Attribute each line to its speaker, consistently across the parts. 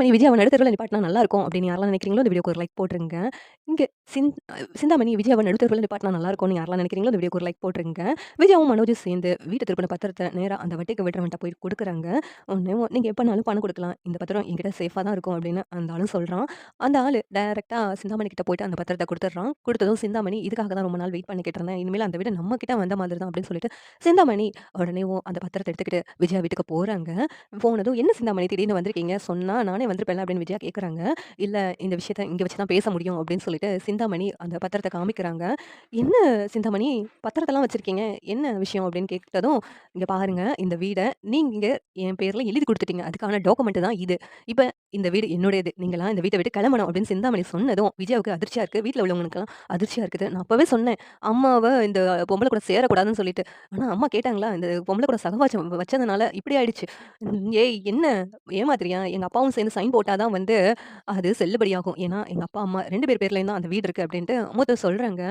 Speaker 1: சிந்தாமணி விஜய் அவன் நடுத்தருவில் நிப்பாட்டினா நல்லாருக்கும் அப்படின்னு யாரெல்லாம் நினைக்கிறீங்களோ, இந்த வீடியோக்கு ஒரு லைக் போட்டுருங்க. இங்கே சிந்த் சிந்தாமணி விஜய் அவன் நடுத்தருவில் நிப்பாட்டினா நல்லாருக்கும்னு யாரெல்லாம் நினைக்கிறீங்களோ, இந்த வீடியோக்கு ஒரு லைக் போட்டுருங்க. விஜயாவும் மனோஜும் சேர்ந்து வீட்டு திருப்பின பத்திரத்தை நேராக அந்த வட்டிக்கு விடுறவன்ட்ட போய் கொடுக்குறாங்க உடனே நீங்கள் எப்போனாலும் பணம் கொடுக்கலாம் இந்த பத்திரம் எங்கிட்ட சேஃபாக தான் இருக்கும் அப்படின்னு அந்த ஆளும் சொல்கிறான் அந்த ஆளு டேரெக்டாக சிந்தாமணி கிட்ட போயிட்டு அந்த பத்திரத்தை கொடுத்துட்றான் கொடுத்ததும் சிந்தாமணி இதுக்காக தான் ரொம்ப நாள் வெயிட் பண்ணிக்கிட்டு இருந்தேன். இனிமேல் அந்த வீடு நம்ம கிட்ட வந்த மாதிரி தான் அப்படின்னு சொல்லிட்டு, சிந்தாமணி உடனேவும் அந்த பத்திரத்தை எடுத்துக்கிட்டு விஜயா வீட்டுக்கு போகிறாங்க போனதும் "என்ன சிந்தாமணி திடீர்னு வந்திருக்கீங்க? சொன்னால் நானே வந்திருப்பேன் அப்படின்னு விஜயா கேட்குறாங்க. இல்லை இந்த விஷயத்த இங்கே வச்சு தான் பேச முடியும்" அப்படின்னு சொல்லிட்டு சிந்தாமணி அந்த பத்திரத்தை காமிக்கிறாங்க. "என்ன சிந்தாமணி பத்திரத்தெல்லாம் வச்சுருக்கீங்க என்ன விஷயம்?" அப்படின்னு கேட்டதும், இங்கே பாருங்கள் இந்த வீடை நீங்கள் என் பேரில் எழுதி கொடுத்துட்டீங்க அதுக்கான டாக்குமெண்ட் தான் இது. இப்போ இந்த வீடு என்னுடையது. நீங்களாம் இந்த வீட்டை விட்டு கிளம்பணும்" அப்படின்னு சிந்தாமணி சொன்னதும் விஜயாவுக்கு அதிர்ச்சியா இருக்கு. வீட்டில் உள்ளவங்களுக்கெல்லாம் அதிர்ச்சியா இருக்குது. நான் அப்பவே சொன்னேன், அம்மாவை இந்த பொம்பளை கூட சேரக்கூடாதுன்னு சொல்லிட்டு. ஆனா அம்மா கேட்டாங்களா? இந்த பொம்பளை கூட சகவாச்சம் வச்சதுனால இப்படி ஆயிடுச்சு. "ஏய் என்ன ஏமாத்திரியா எங்க அப்பாவும் சேர்ந்து சைன் போட்டால் தான் வந்து அது செல்லுபடியாகும். ஏன்னா எங்க அப்பா, அம்மா ரெண்டு பேர் பேர்லயும் தான் அந்த வீடு இருக்கு" அப்படின்ட்டு மூத்தவ சொல்றாங்க.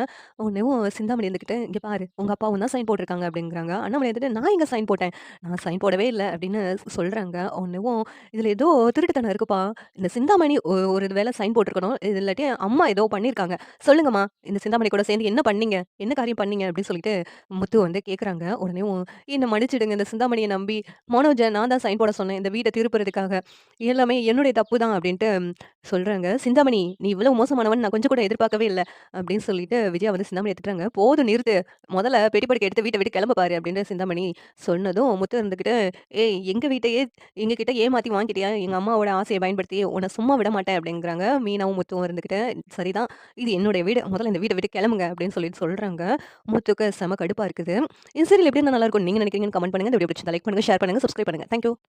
Speaker 1: உடனேவும் சிந்தாமணி இருந்துகிட்டு, "இங்க பாரு உங்க அப்பாவும் தான் சைன் போட்டிருக்காங்க அப்படிங்கிறாங்க. அண்ணாமலை வந்துட்டு "நான் எங்க சைன் போட்டேன்? நான் சைன் போடவே இல்லை அப்படின்னு சொல்றாங்க. உடனேவும் "இதுல ஏதோ திருட்டுத்தனம் இருக்குப்பா. இந்த சிந்தாமணி ஒரு வேலை சைன் போட்டிருக்கணும் இது இல்லாட்டி அம்மா ஏதோ பண்ணியிருக்காங்க. சொல்லுங்கம்மா, இந்த சிந்தாமணி கூட சேர்ந்து என்ன பண்ணீங்க? என்ன காரியம் பண்ணீங்க?" அப்படின்னு சொல்லிட்டு முத்து வந்து கேட்குறாங்க. உடனே "என்ன மன்னிச்சிடுங்க இந்த சிந்தாமணியை நம்பி மனோஜ நான் தான் சைன் போட சொன்னேன். இந்த வீட்டை திருப்புறதுக்காக. எல்லாமே என்னுடைய தப்பு தான்" அப்படின்ட்டு சொல்கிறாங்க "சிந்தாமணி நீ இவ்வளோ மோசமானவன்னு நான் கொஞ்சம் கூட எதிர்பார்க்கவே இல்லை அப்படின்னு சொல்லிட்டு விஜயா வந்து சிந்தாமணி எடுத்துட்டாங்க "போதும் நிறுத்து. முதல்ல பெட்டி எடுத்து வீட்டை விட்டு கிளம்ப பாரு" அப்படின்னு சிந்தாமணி சொன்னதும் முத்து இருந்துக்கிட்டு "ஏய் எங்கள் வீட்டையே எங்ககிட்ட ஏமாற்றி வாங்கிட்டியா? எங்கள் அம்மாவோட ஆசை பயன்படுத்தி உன்னை சும்மா விட மாட்டேன்" அப்படிங்கிறாங்க. மீனாவும் முத்துவும் இருந்துக்கிட்டு "சரிதான். இது என்னுடைய வீடு. முதல்ல இந்த வீட்டை விட்டு கிளம்புங்க" அப்படின்னு சொல்லிட்டு சொல்கிறாங்க முத்துக்கு செம கடுப்பாக இருக்குது. இந்த சீரியல் எப்படி இருந்தா நல்லாருக்கும்னு நீங்கள் நினைக்கிறீங்கன்னு கமெண்ட் பண்ணுங்க. இந்த வீடியோ பிடிச்சிருந்தா லைக் பண்ணுங்கள் ஷேர் பண்ணுங்கள் சப்ஸ்கிரைப் பண்ணுங்க. Thank you.